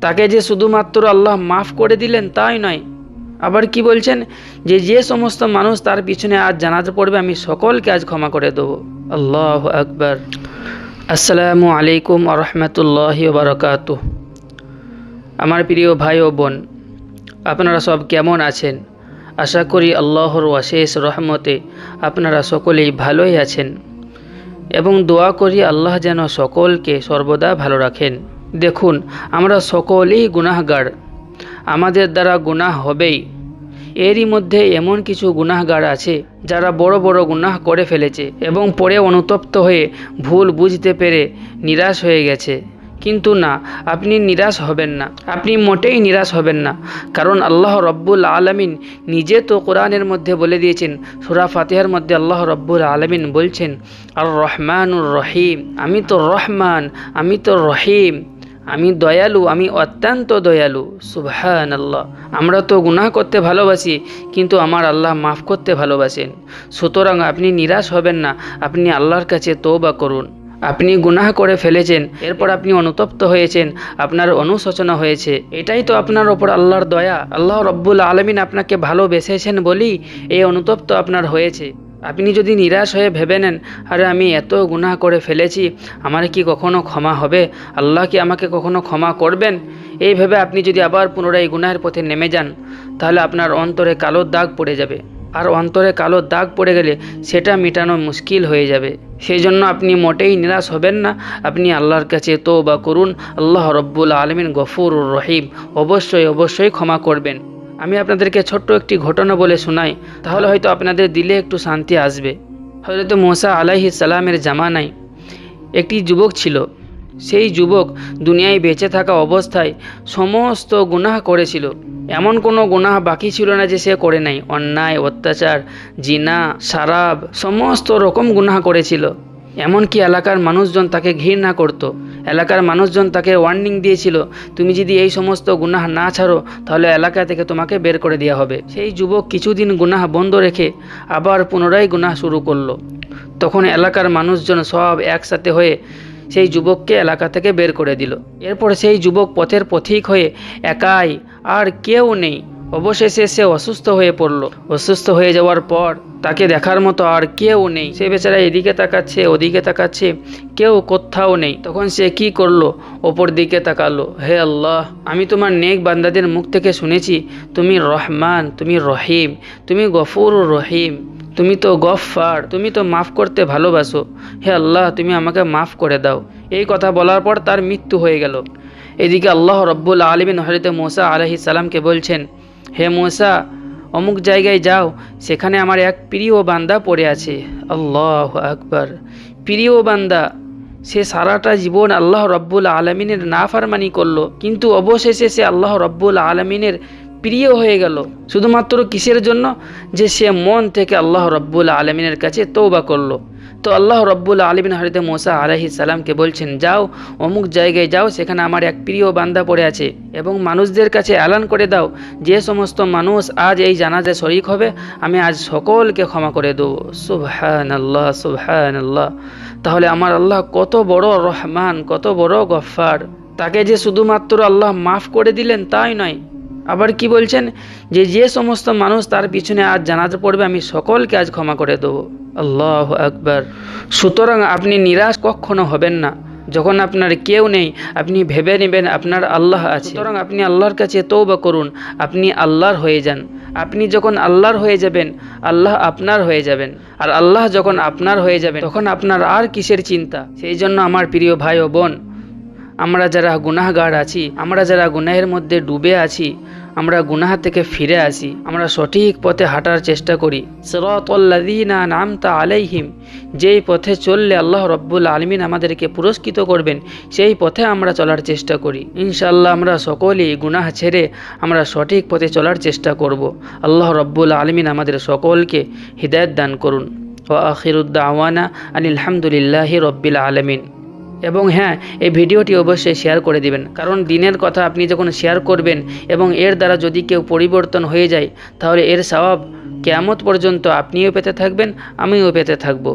তাকে যে শুধুমাত্র আল্লাহ মাফ করে দিলেন তাই নয়। আবার কি বলছেন? যে যে সমস্ত মানুষ তার পিছনে আজ জানাতে পড়বে, আমি সকলকে আজ ক্ষমা করে দেবো। আল্লাহ আকবর। আসসালামু আলাইকুম আরহামতুল্লাহি বারকাত আমার প্রিয় ভাই ও বোন, আপনারা সব কেমন আছেন? আশা করি আল্লাহর অশেষ রহমতে আপনারা সকলেই ভালোই আছেন। এবং দোয়া করি আল্লাহ যেন সকলকে সর্বদা ভালো রাখেন। দেখুন, আমরা সকলেই গুনাহগার। আমাদের দ্বারা গুনাহ হবেই। এরই মধ্যে এমন কিছু গুনাহগার আছে, যারা বড় বড় গুনাহ করে ফেলেছে এবং পরে অনুতপ্ত হয়ে ভুল বুঝতে পেরে নিরাশ হয়ে গেছে। কিন্তু না, আপনি নিরাশ হবেন না। আপনি মোটেই নিরাশ হবেন না। কারণ আল্লাহ রব্বুল আলমিন নিজে তো কোরআনের মধ্যে বলে দিয়েছেন, সুরা ফাতেহার মধ্যে আল্লাহ রব্বুল আলমিন বলছেন, আর রহমানুর রহিম। আমি তো রহমান, আমি তো রহিম। আমি দয়ালু, আমি অত্যন্ত দয়ালু সুবহান আল্লাহ আমরা তো গুনাহ করতে ভালোবাসি, কিন্তু আমার আল্লাহ মাফ করতে ভালোবাসেন। সুতরাং আপনি নিরাশ হবেন না, আপনি আল্লাহর কাছে তৌবা করুন। আপনি গুনাহ করে ফেলেছেন, এরপর আপনি অনুতপ্ত হয়েছেন, আপনার অনুশোচনা হয়েছে। এটাই তো আপনার ওপর আল্লাহর দয়া। আল্লাহ রব্বুল আলমিন আপনাকে ভালোবেসেছেন বলেই এই অনুতপ্ত আপনার হয়েছে। আপনি যদি নিরাশ হয়ে ভেবে নেন, আরে আমি এত গুনাহ করে ফেলেছি, আমার কি কখনো ক্ষমা হবে? আল্লাহ কি আমাকে কখনো ক্ষমা করবেন? এই ভেবে আপনি যদি আবার পুনরায় গুনাহের পথে নেমে যান, তাহলে আপনার অন্তরে কালো দাগ পড়ে যাবে। আর অন্তরে কালো দাগ পড়ে গেলে সেটা মেটানো মুশকিল হয়ে যাবে। সেই জন্য আপনি মোটেই নিরাশ হবেন না। আপনি আল্লাহর কাছে তো বা করুন। আল্লাহ রব্বুল আলমিন গফুর রহিম। অবশ্যই অবশ্যই ক্ষমা করবেন। আমি আপনাদেরকে ছোট্ট একটি ঘটনা বলে শোনাই। তাহলে হয়তো আপনাদের দিলে একটু শান্তি আসবে। হয়তো মোসা আলাহি সালামের জামানায় একটি যুবক ছিল। সেই যুবক দুনিয়ায় বেঁচে থাকা অবস্থায় সমস্ত গুনাহ করেছিল। এমন কোনো গুনাহ বাকি ছিল না যে সে করে নাই। অন্যায়, অত্যাচার, জিনা, সারাব, সমস্ত রকম গুনাহ করেছিল। এমনকি এলাকার মানুষজন তাকে ঘৃণা করত। এলাকার মানুষজন তাকে ওয়ার্নিং দিয়েছিল, তুমি যদি এই সমস্ত গুনাহ না ছাড়ো, তাহলে এলাকা থেকে তোমাকে বের করে দেওয়া হবে। সেই যুবক কিছুদিন গুনাহ বন্ধ রেখে আবার পুনরায় গুনাহ শুরু করল। তখন এলাকার মানুষজন সব একসাথে হয়ে সেই যুবককে এলাকা থেকে বের করে দিল। এরপর সেই যুবক পথের পথিক হয়ে একাই আর কেউ নেই। অবশেষে সে অসুস্থ হয়ে পড়ল। অসুস্থ হয়ে যাওয়ার পর তাকে দেখার মতো আর কেউ নেই। সে বেচারা এদিকে তাকাচ্ছে, ওদিকে তাকাচ্ছে, কেউ কোথাও নেই। তখন সে কি করল? ওপর দিকে তাকালো। হে আল্লাহ, আমি তোমার নেক বান্দাদের মুখ থেকে শুনেছি, তুমি রহমান, তুমি রহিম, তুমি গফুর রহিম, তুমি তো গফফার, তুমি তো মাফ করতে ভালোবাসো। হে আল্লাহ, তুমি আমাকে মাফ করে দাও। এই কথা বলার পর তার মৃত্যু হয়ে গেল। এদিকে আল্লাহ রব্বুল আলমিন হরিত মোসা আলহি সালামকে বলছেন হে মোসা, অমুক জায়গায় যাও, সেখানে আমার এক প্রিয় বান্দা পড়ে আছে। আল্লাহ আকবর। প্রিয় বান্দা, সে সারাটা জীবন আল্লাহ রব্বুল আলমিনের নাফারমানি করল, কিন্তু অবশেষে সে আল্লাহ রব্বুল আলমিনের প্রিয় হয়ে গেল। শুধুমাত্র কিসের জন্য? যে সে মন থেকে আল্লাহ রব্বুল আলমিনের কাছে তৌবা করল। তো আল্লাহ রব্বুল আলমিন হরিতে মোসা আলহি সালামকে বলছেন, যাও, অমুক জায়গায় যাও, সেখানে আমার এক প্রিয় বান্দা পড়ে আছে এবং মানুষদের কাছে এলান করে দাও। যে সমস্ত মানুষ আজ এই জানাজে শরিক হবে, আমি আজ সকলকে ক্ষমা করে দেবো। সুবহান আল্লাহ সুবহান আল্লাহ তাহলে আমার আল্লাহ কত বড় রহমান, কত বড় গফ্ফার। তাকে যে শুধুমাত্র আল্লাহ মাফ করে দিলেন, তাই নয়। আবার কি বলছেন? যে যে সমস্ত মানুষ তার পিছনে আজ জানাতে পড়বে, আমি সকলকে আজ ক্ষমা করে দেবো। আল্লাহ আকবার। সুতরাং আপনি নিরাশ কখনো হবেন না। যখন আপনার কেউ নেই, আপনি ভেবে নেবেন আপনার আল্লাহ আছে। সুতরাং আপনি আল্লাহর কাছে তৌবা করুন। আপনি আল্লাহর হয়ে যান। আপনি যখন আল্লাহর হয়ে যাবেন, আল্লাহ আপনার হয়ে যাবেন। আর আল্লাহ যখন আপনার হয়ে যাবেন, তখন আপনার আর কিসের চিন্তা? সেই জন্য আমার প্রিয় ভাই ও বোন আমরা যারা গুনাহগার আছি, আমরা যারা গুনাহের মধ্যে ডুবে আছি, আমরা গুনাহ থেকে ফিরে আসি, আমরা সঠিক পথে হাঁটার চেষ্টা করি। সরতল্লাদিনা নামতা আলাইহিম, যেই পথে চললে আল্লাহ রব্বুল আলমিন আমাদেরকে পুরস্কৃত করবেন, সেই পথে আমরা চলার চেষ্টা করি। ইনশাল্লাহ আমরা সকলেই গুনাহ ছেড়ে আমরা সঠিক পথে চলার চেষ্টা করব। আল্লাহ রব্বুল আলমিন আমাদের সকলকে হৃদায়ত দান করুন। ও আখিরুদ্দা আওয়ানা আনিলহামদুলিল্লাহি রব্বিল আলমিন। এবং হ্যাঁ এই ভিডিওটি অবশ্যই শেয়ার করে দিবেন। কারণ দিনের কথা আপনি যখন শেয়ার করবেন এবং এর দ্বারা যদি কেউ পরিবর্তন হয়ে যায়, তাহলে এর স্বভাব কেয়ামত পর্যন্ত আপনিও পেতে থাকবেন, আমিও পেতে থাকব।